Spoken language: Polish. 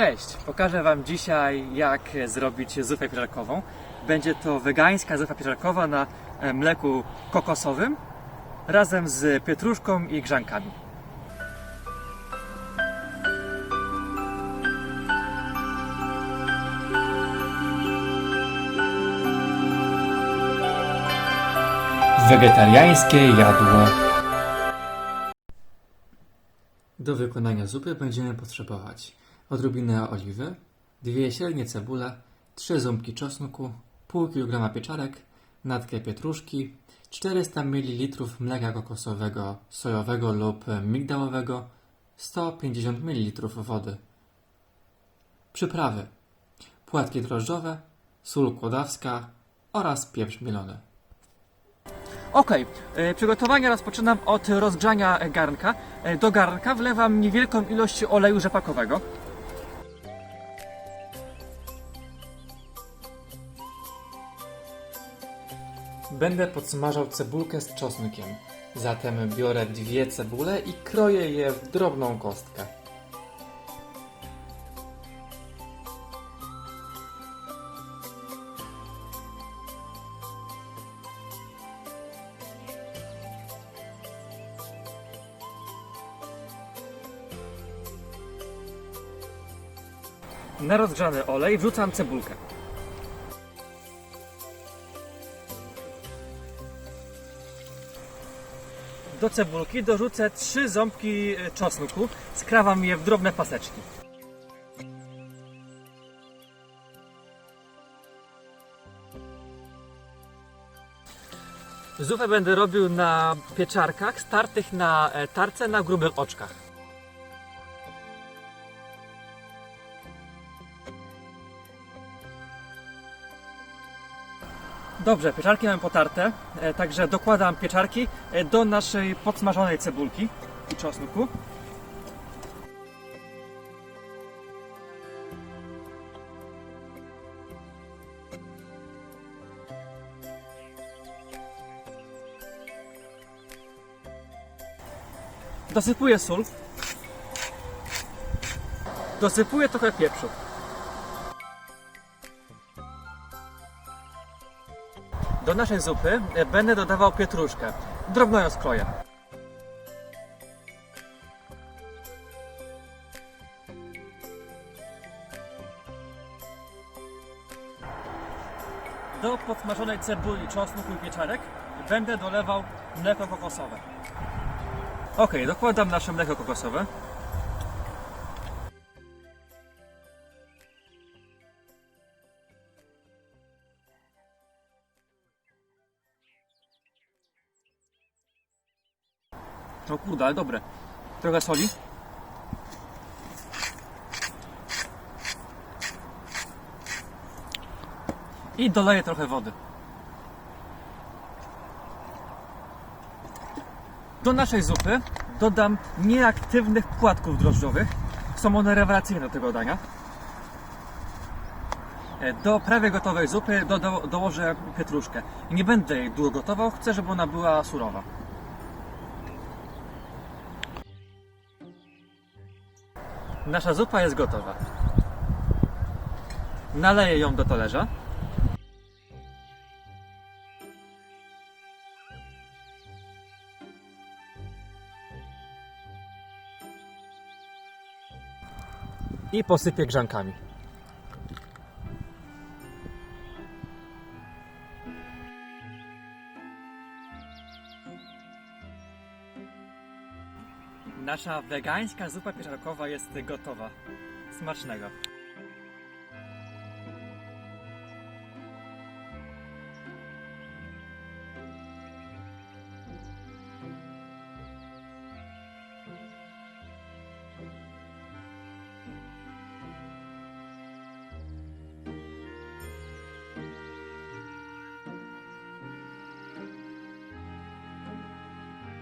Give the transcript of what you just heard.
Cześć! Pokażę Wam dzisiaj, jak zrobić zupę pieczarkową. Będzie to wegańska zupa pieczarkowa na e, mleku kokosowym razem z pietruszką i grzankami. Wegetariańskie jadło. Do wykonania zupy będziemy potrzebować odrobinę oliwy, dwie średnie cebule, trzy ząbki czosnku, pół kilograma pieczarek, natkę pietruszki, 400 ml mleka kokosowego, sojowego lub migdałowego, 150 ml wody. Przyprawy: płatki drożdżowe, sól kłodawska oraz pieprz mielony. Ok, przygotowania rozpoczynam od rozgrzania garnka. E, Do garnka wlewam niewielką ilość oleju rzepakowego. Będę podsmażał cebulkę z czosnkiem. Zatem biorę dwie cebule i kroję je w drobną kostkę. Na rozgrzany olej wrzucam cebulkę. Do cebulki dorzucę trzy ząbki e, czosnku. Skrawam je w drobne paseczki. Zupę będę robił na pieczarkach startych na e, tarce na grubych oczkach. Dobrze, pieczarki mam potarte, e, także dokładam pieczarki e, do naszej podsmażonej cebulki i czosnku. Dosypuję sól. Dosypuję trochę pieprzu. Do naszej zupy e, będę dodawał pietruszkę. Drobno ją skroję. Do podsmażonej cebuli, czosnku i pieczarek będę dolewał mleko kokosowe. Ok, dokładam nasze mleko kokosowe. O kurde, ale dobre. Trochę soli. I doleję trochę wody. Do naszej zupy dodam nieaktywnych płatków drożdżowych. Są one rewelacyjne do tego dania. E, Do prawie gotowej zupy do, do, dołożę pietruszkę. Nie będę jej długo gotował, chcę, żeby ona była surowa. Nasza zupa jest gotowa. Naleję ją do talerza. I posypię grzankami. Nasza wegańska zupa pieczarkowa jest gotowa. Smacznego.